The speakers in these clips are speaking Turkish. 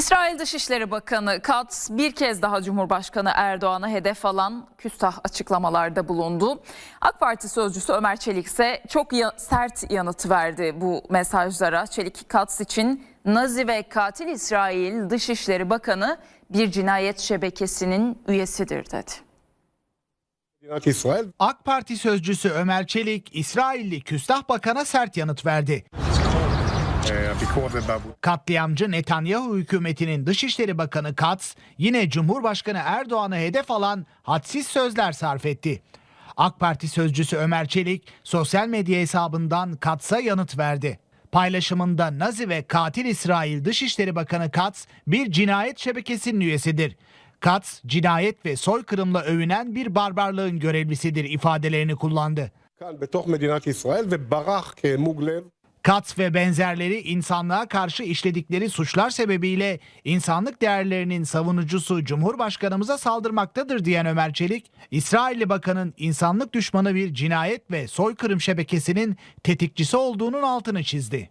İsrail Dışişleri Bakanı Katz bir kez daha Cumhurbaşkanı Erdoğan'a hedef alan küstah açıklamalarda bulundu. AK Parti sözcüsü Ömer Çelik ise çok ya- sert yanıt verdi bu mesajlara. Çelik Katz için Nazi ve katil İsrail Dışişleri Bakanı bir cinayet şebekesinin üyesidir dedi. AK Parti sözcüsü Ömer Çelik, İsrailli Küstah Bakan'a sert yanıt verdi. Ee, Katliamcı Netanyahu hükümetinin Dışişleri Bakanı Katz yine Cumhurbaşkanı Erdoğan'ı hedef alan hadsiz sözler sarf etti. AK Parti sözcüsü Ömer Çelik sosyal medya hesabından Katz'a yanıt verdi. Paylaşımında Nazi ve katil İsrail Dışişleri Bakanı Katz bir cinayet şebekesinin üyesidir. Katz cinayet ve soykırımla övünen bir barbarlığın görevlisidir ifadelerini kullandı. Kats ve benzerleri insanlığa karşı işledikleri suçlar sebebiyle insanlık değerlerinin savunucusu Cumhurbaşkanımıza saldırmaktadır diyen Ömer Çelik, İsrailli bakanın insanlık düşmanı bir cinayet ve soykırım şebekesinin tetikçisi olduğunun altını çizdi.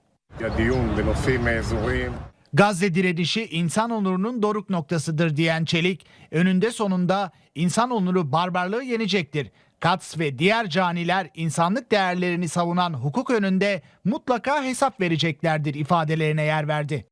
Gazze direnişi insan onurunun doruk noktasıdır diyen Çelik, önünde sonunda insan onuru barbarlığı yenecektir. Katz ve diğer caniler insanlık değerlerini savunan hukuk önünde mutlaka hesap vereceklerdir ifadelerine yer verdi.